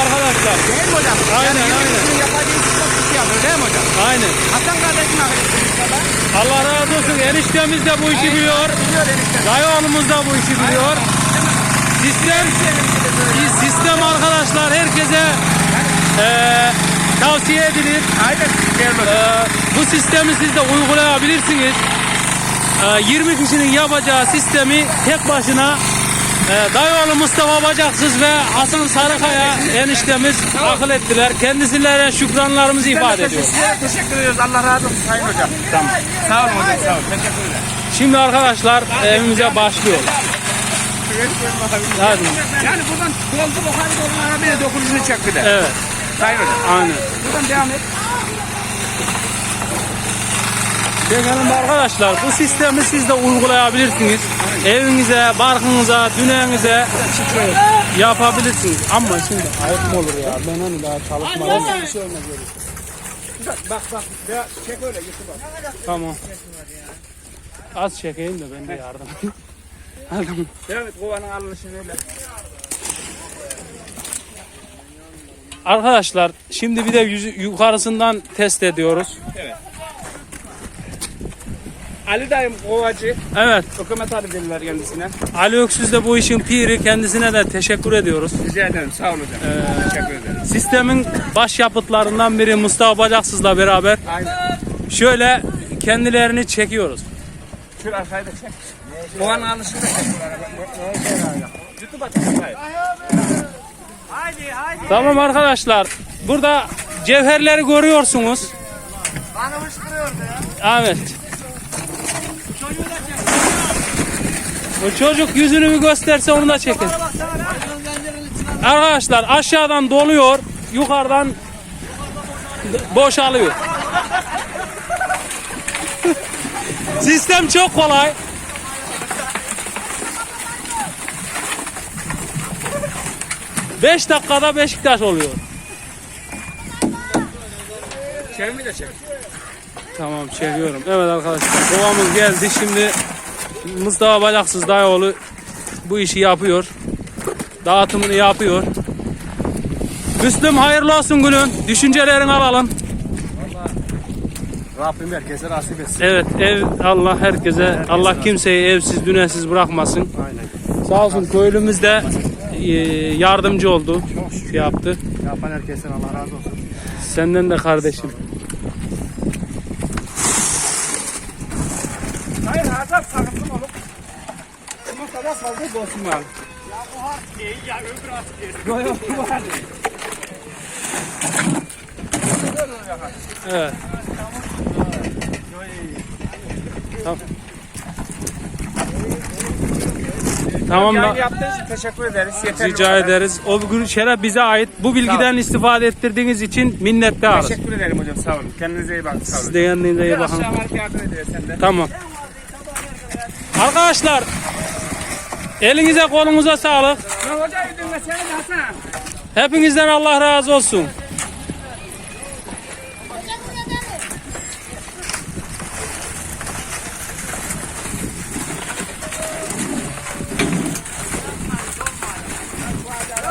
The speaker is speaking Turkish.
arkadaşlar. Değil mi hocam? Aynen, yani aynen. Yapacağı işi çok kişi yapıyor değil mi hocam? Aynen. Hasan kardeşim arkadaşlar. Allah razı olsun. Eniştemiz de bu işi biliyor. Biliyor enişte. Dayı oğlumuz da bu işi biliyor. Sistem, sistem arkadaşlar herkese eee, tavsiye edilir. Aynen. Eee, bu sistemi siz de uygulayabilirsiniz. Eee, 20 kişinin yapacağı sistemi tek başına eee Dayıoğlu Mustafa Bacaksız ve Hasan Sarıkaya eniştemiz akıl ettiler. Kendilerine şükranlarımızı ifade ediyoruz. Teşekkür ediyoruz. Allah razı olsun Sayın Hocam. Tamam. Sağ olun hocam. Sağ olun. Teşekkür ederim. Şimdi arkadaşlar evimize başlıyoruz. Hadi. Yani buradan doldu buhari dolma arabaya dokunuşunu çek bir de. Evet, Sayın Hocam. aynen. Buradan devam et. Efendim arkadaşlar bu sistemi siz de uygulayabilirsiniz. Evinize, barkınıza, dünenize yapabilirsiniz. Ama şimdi ayıp mı olur ya? Ben hani daha çalışmadım. Bak bak. Ya, çek öyle YouTube'a. Tamam. Az çekeyim de ben de yardım. Hadi. Devam et kovanın alınışını öyle. Arkadaşlar şimdi bir de yukarısından test ediyoruz. Ali dayım kovacı. Evet Hükümet Ali dediler kendisine. Ali Öksüz de bu işin piri kendisine de teşekkür ediyoruz. Rica ederim. Sağ olun hocam. Teşekkür ederim. Sistemin başyapıtlarından biri Mustafa Bacaksız'la beraber Aynen. şöyle kendilerini çekiyoruz. Şöyle arkayı da çek. Kovanın alınışını da çek. YouTube'a çek. Haydi haydi. Tamam arkadaşlar. Burada cevherleri görüyorsunuz. Bana fışkırıyordu ya. Evet. O çocuk yüzünü bir gösterse onu da çekin. Arkadaşlar aşağıdan doluyor, yukarıdan boşalıyor. Sistem çok kolay. Beş dakikada Beşiktaş oluyor. Çevimi de çek. Tamam çekiyorum. Evet arkadaşlar kovamız geldi. Şimdi Mustafa Bacaksız Dayıoğlu bu işi yapıyor. Dağıtımını yapıyor. Müslüm hayırlı olsun gülüm. Düşüncelerini alalım. Rabbim herkese nasip etsin. Evet ev Allah herkese Allah kimseyi evsiz dünesiz bırakmasın. Aynen. Sağ olsun köylümüz de e, yardımcı oldu. Şey yaptı. Yapan herkesten Allah razı olsun. Senden de kardeşim. Hayır olup. Ama kadar fazla olsun var. Ya bu harf değil ya öbür harf değil. Yok yok bu harf değil. Evet. Tamam. Tamam Yani da yaptığınız için teşekkür ederiz. Yeterli rica kadar. ederiz. O gün şeref bize ait. Bu bilgiden istifade ettirdiğiniz için minnettarız. Teşekkür ederim hocam sağ olun. Kendinize iyi bakın sağ olun. Siz de kendinize iyi bakın. aşağı var yardım ediyor sen de. Tamam. Arkadaşlar elinize kolunuza sağlık. Hepinizden Allah razı olsun.